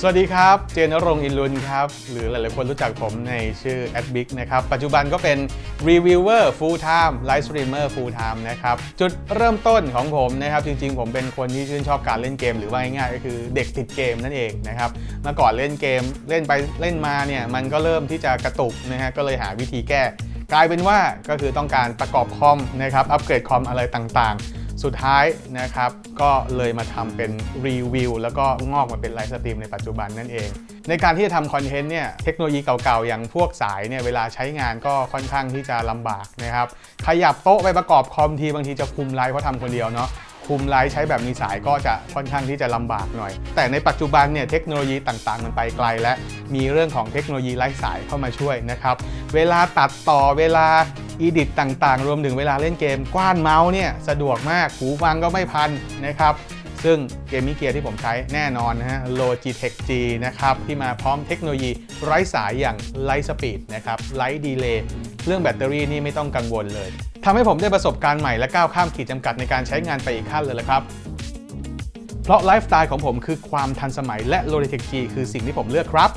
สวัสดีครับ เจนรงอินลุนครับ หรือหลาย ๆ คนรู้จักผมในชื่อ a d b i g นะครับ ปัจจุบันก็เป็น Reviewer Full Time Live Streamer Full Time นะครับ จุดเริ่มต้นของผมนะครับ จริง ๆ ผมเป็นคนที่ชื่นชอบการเล่นเกม หรือว่าง่ายๆก็คือเด็กติดเกมนั่นเองนะครับเมื่อก่อนเล่นเกมเล่นไปเล่นมาเนี่ยมันก็เริ่มที่จะกระตุกนะฮะก็เลยหาวิธีแก้ กลายเป็นว่าก็คือต้องการประกอบคอมนะครับอัปเกรดคอมอะไรต่าง ๆ สุดท้ายนะครับก็เลยมาทำเป็นรีวิวแล้วก็งอกมาเป็นไลฟ์สตรีมในปัจจุบันนั่นเอง ในการที่จะทำคอนเทนต์เนี่ยเทคโนโลยีเก่าๆ อย่างพวกสายเนี่ยเวลาใช้งานก็ค่อนข้างที่จะลำบากนะครับขยับโต๊ะไปประกอบคอมทีบางทีจะคุมไลฟ์เพราะทำคนเดียวเนาะคุมไลฟ์ใช้แบบมีสายก็จะค่อนข้างที่จะลำบากหน่อย แต่ในปัจจุบันเนี่ยเทคโนโลยีต่างๆ มันไปไกลและมีเรื่องของเทคโนโลยีไร้สายเข้ามาช่วยนะครับ เวลาตัดต่อเวลา อีดิตต่างๆ รวมถึงเวลาเล่นเกม กว้านเมาส์เนี่ยสะดวกมาก หูฟังก็ไม่พันนะครับ ซึ่งเกมมิ่งเกียร์ที่ผมใช้แน่นอนนะฮะ Logitech G นะครับ ที่มาพร้อมเทคโนโลยีไร้สายอย่าง Light Speed นะครับ Light Delay เรื่องแบตเตอรี่นี่ไม่ต้องกังวลเลยทำให้ผมได้ประสบการณ์ใหม่และก้าวข้ามขีดจำกัดในการใช้งานไปอีกขั้นเลยละครับเพราะไลฟ์สไตล์ของผมคือความทันสมัยและ Logitech G คือสิ่งที่ผมเลือกครับ